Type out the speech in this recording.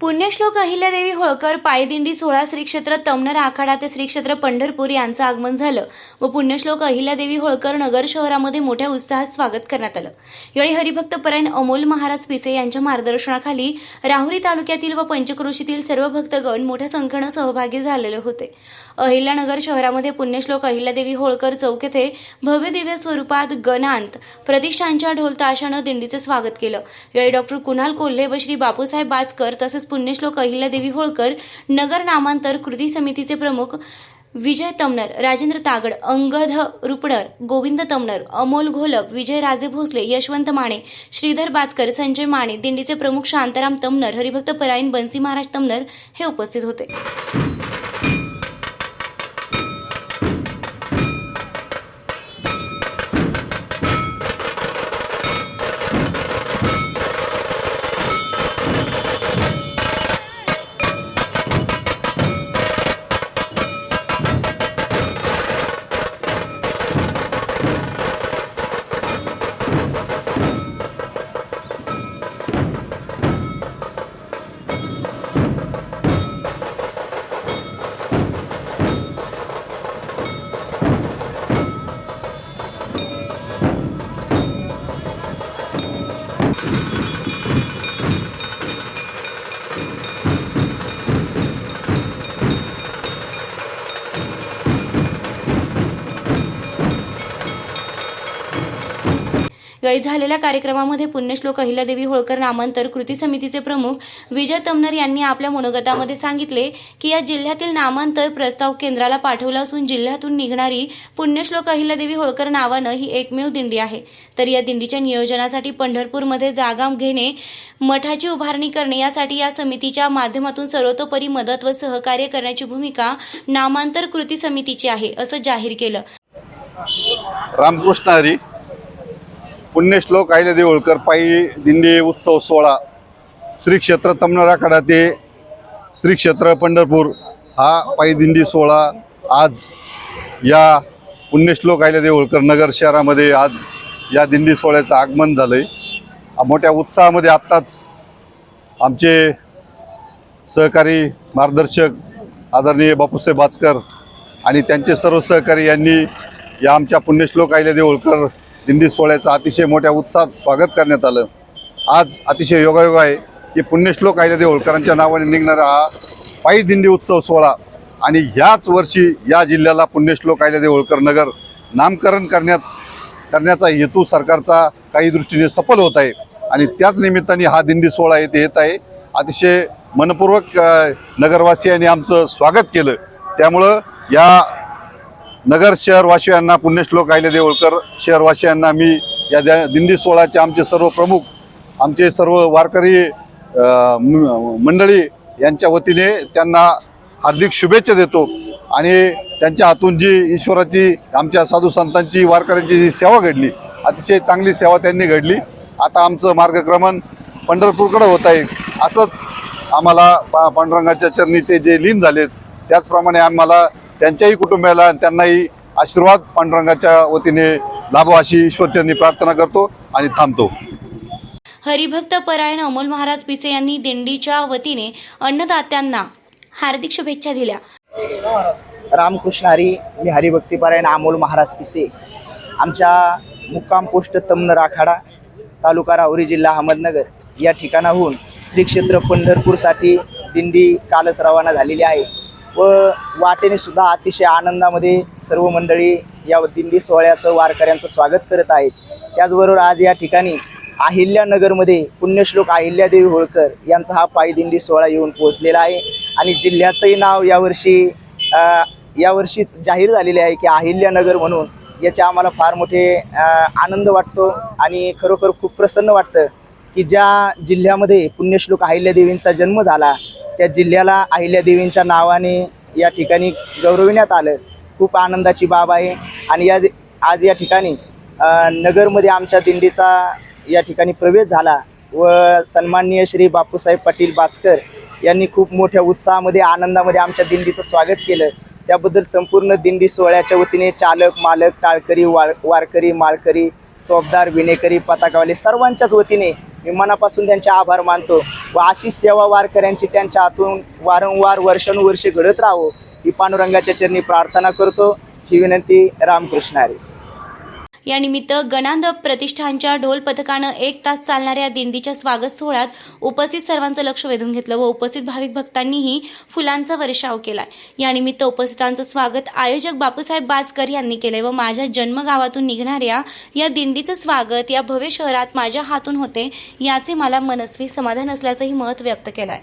पुण्यश्लोक अहिल्यादेवी होळकर पायदिंडी सोहळा श्री क्षेत्र तमनर आखाडा ते श्री क्षेत्र पंढरपूर यांचं आगमन झालं व पुण्यश्लोक अहिल्यादेवी होळकर नगर शहरामध्ये मोठ्या उत्साहात स्वागत करण्यात आलं. यावेळी हरिभक्त परायण अमोल महाराज पिसे यांच्या मार्गदर्शनाखाली राहुरी तालुक्यातील व पंचक्रोशीतील सर्व भक्तगण मोठ्या संख्येनं सहभागी झालेले होते. अहिल्यानगर शहरामध्ये पुण्यश्लोक अहिल्यादेवी होळकर चौक येथे भव्य दिव्य स्वरूपात गणांत प्रतिष्ठानच्या ढोल ताशानं दिंडीचे स्वागत केलं. यावेळी डॉक्टर कुणाल कोल्हे व श्री बापूसाहेब बाचकर तसेच पुण्यश्लोक अहिल्यादेवी होळकर नगर नामांतर कृती समितीचे प्रमुख विजय तमनर राजेंद्र तागड अंगध रुपणर गोविंद तमनर अमोल घोलप विजय राजे भोसले यशवंत माने श्रीधर बाचकर संजय माने दिंडीचे प्रमुख शांताराम तमनर हरिभक्त परायण बन्सी महाराज तमनर हे उपस्थित होते. झालेल्या कार्यक्रमामध्ये पुण्यश्लोक अहिल्यादेवी होळकर नामांतर कृती समितीचे प्रमुख विजय तमनर यांनी आपल्या मनोगतामध्ये सांगितले की या जिल्ह्यातील नामांतर प्रस्ताव केंद्राला पाठवला असून जिल्ह्यातून निघणारी पुण्यश्लोक अहिल्यादेवी होळकर नावानं ही एकमेव दिंडी आहे. तर या दिंडीच्या नियोजनासाठी पंढरपूरमध्ये जागा घेणे मठाची उभारणी करणे यासाठी या समितीच्या माध्यमातून सर्वतोपरी मदत व सहकार्य करण्याची भूमिका नामांतर कृती समितीची आहे असं जाहीर केलं. रामकृष्ण हरी. पुण्यश्लोक आयले देऊळकर पायी दिंडी उत्सव सोहळा. श्री क्षेत्र तमनराकडा ते श्री क्षेत्र पंढरपूर हा पायी दिंडी सोहळा आज या पुण्यश्लोक आयले देऊळकर नगर शहरामध्ये आज या दिंडी सोहळ्याचं आगमन झालं आहे मोठ्या उत्साहामध्ये आत्ताच आमचे सहकारी मार्गदर्शक आदरणीय बापूसाहेब बाचकर आणि त्यांचे सर्व सहकारी यांनी या आमच्या पुण्यश्लोक आयले देऊळकर दिंडी सोहळ्याचं अतिशय मोठ्या उत्साहात स्वागत करण्यात आलं. आज अतिशय योगायोग आहे की पुण्यश्लोक अहिल्यादेवी होळकरांच्या नावाने निघणारा हा पायी दिंडी उत्सव सोहळा. आणि ह्याच वर्षी या जिल्ह्याला पुण्यश्लोक अहिल्यादेवी होळकर नगर नामकरण करण्यात करण्याचा हेतू सरकारचा काही दृष्टीने सफल होत आहे. आणि त्याच निमित्ताने हा दिंडी सोहळा येथे येत आहे. अतिशय मनपूर्वक नगरवासियांनी आमचं स्वागत केलं. त्यामुळं या नगर शहरवासियांना पुण्यश्लोक आयले देवळकर शहरवासियांना मी या द्या- दिंडी सोहळ्याचे आमचे सर्व प्रमुख आमचे सर्व वारकरी मंडळी यांच्या वतीने त्यांना हार्दिक शुभेच्छा देतो आणि त्यांच्या हातून जी ईश्वराची आमच्या साधू संतांची वारकऱ्यांची जी सेवा घडली अतिशय चांगली सेवा त्यांनी घडली. आता आमचं मार्गक्रमण पंढरपूरकडे होत आहे. असंच आम्हाला पांडुरंगाच्या चरणी ते जे लीन झालेत त्याचप्रमाणे आम्हाला त्यांच्याही कुटुंबाला आणि त्यांनाही आशीर्वाद पांडुरंगाच्या वतीने लाभो अशी ईश्वरचरणी प्रार्थना करतो आणि थांबतो. हरिभक्त परायण अमोल महाराज पिसे यांनी दिंडीच्या वतीने अन्नदात्यांना हार्दिक शुभेच्छा दिल्या. रामकृष्ण हरी मी हरिभक्तीपारायण अमोल महाराज पिसे. आमच्या मुक्काम पोस्ट तमनर आखाडा तालुका राहुरी जिल्हा अहमदनगर. या ठिकाणाहून श्री क्षेत्र पंढरपूरसाठी दिंडी कालच रवाना झालेली आहे. व वाटेने सुद्धा अतिशय आनंदामध्ये सर्व मंडळी या दिंडी सोहळ्याचं वारकऱ्यांचं स्वागत करत आहेत. त्याचबरोबर आज या ठिकाणी अहिल्यानगरमध्ये पुण्यश्लोक अहिल्यादेवी होळकर यांचा हा पायी दिंडी सोहळा येऊन पोहोचलेला आहे. आणि जिल्ह्याचंही नाव यावर्षी यावर्षीच जाहीर झालेले आहे की अहिल्यानगर म्हणून याचे आम्हाला फार मोठे आनंद वाटतो आणि खरोखर खूप प्रसन्न वाटतं की ज्या जिल्ह्यामध्ये पुण्यश्लोक अहिल्यादेवींचा जन्म झाला त्या जिल्ह्याला अहिल्यादेवींच्या नावाने या ठिकाणी गौरविण्यात आलं. खूप आनंदाची बाब आहे. आणि या आज या ठिकाणी नगरमध्ये आमच्या दिंडीचा या ठिकाणी प्रवेश झाला व सन्माननीय श्री बापूसाहेब पाटील बाचकर यांनी खूप मोठ्या उत्साहामध्ये आनंदामध्ये आमच्या दिंडीचं स्वागत केलं. त्याबद्दल संपूर्ण दिंडी सोहळ्याच्या वतीने चालक मालक टाळकरी वाळ वारकरी माळकरी चौकदार विणेकरी पताकावाले सर्वांच्याच वतीने मी मनापासून त्यांचे आभार मानतो व अशी सेवा वारकऱ्यांची त्यांच्या हातून वारंवार वर्षानुवर्षे घडत राहावं ही पांडुरंगाच्या चरणी प्रार्थना करतो. ही विनंती रामकृष्ण हरी. यानिमित्त गणांध प्रतिष्ठानच्या ढोल पथकानं एक तास चालणाऱ्या दिंडीच्या स्वागत सोहळ्यात उपस्थित सर्वांचं लक्ष वेधून घेतलं व उपस्थित भाविक भक्तांनीही फुलांचा वर्षाव केलाय. यानिमित्त उपस्थितांचं स्वागत आयोजक बापूसाहेब बाजकर यांनी केलंय व माझ्या जन्मगावातून निघणाऱ्या या दिंडीचं स्वागत या भव्य शहरात माझ्या हातून होते याचे मला मनस्वी समाधान असल्याचंही मत व्यक्त केलंय.